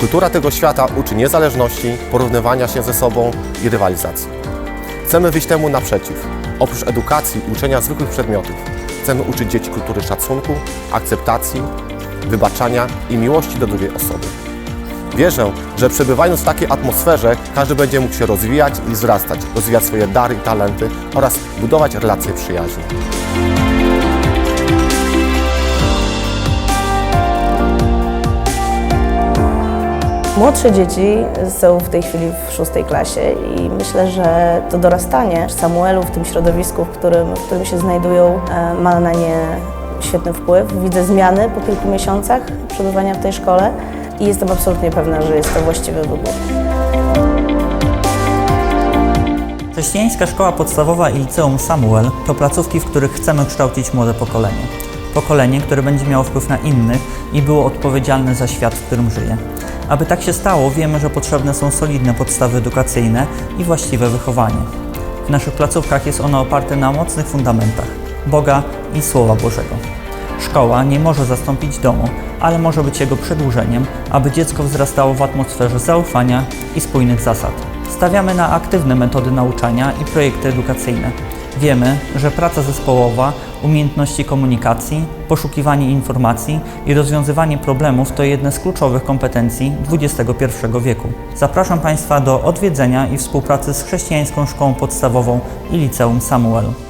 Kultura tego świata uczy niezależności, porównywania się ze sobą i rywalizacji. Chcemy wyjść temu naprzeciw. Oprócz edukacji i uczenia zwykłych przedmiotów, chcemy uczyć dzieci kultury szacunku, akceptacji, wybaczania i miłości do drugiej osoby. Wierzę, że przebywając w takiej atmosferze, każdy będzie mógł się rozwijać i wzrastać, rozwijać swoje dary i talenty oraz budować relacje przyjaźni. Młodsze dzieci są w tej chwili w szóstej klasie i myślę, że to dorastanie Samuelu w tym środowisku, w którym, w którym się znajdują, e, ma na nie świetny wpływ. Widzę zmiany po kilku miesiącach przebywania w tej szkole i jestem absolutnie pewna, że jest to właściwy wybór. Chrześcijańska Szkoła Podstawowa i Liceum Samuel to placówki, w których chcemy kształcić młode pokolenie. Pokolenie, które będzie miało wpływ na innych i było odpowiedzialne za świat, w którym żyje. Aby tak się stało, wiemy, że potrzebne są solidne podstawy edukacyjne i właściwe wychowanie. W naszych placówkach jest ono oparte na mocnych fundamentach Boga i Słowa Bożego. Szkoła nie może zastąpić domu, ale może być jego przedłużeniem, aby dziecko wzrastało w atmosferze zaufania i spójnych zasad. Stawiamy na aktywne metody nauczania i projekty edukacyjne. Wiemy, że praca zespołowa, umiejętności komunikacji, poszukiwanie informacji i rozwiązywanie problemów to jedne z kluczowych kompetencji XXI wieku. Zapraszam Państwa do odwiedzenia i współpracy z Chrześcijańską Szkołą Podstawową i Liceum Samuel.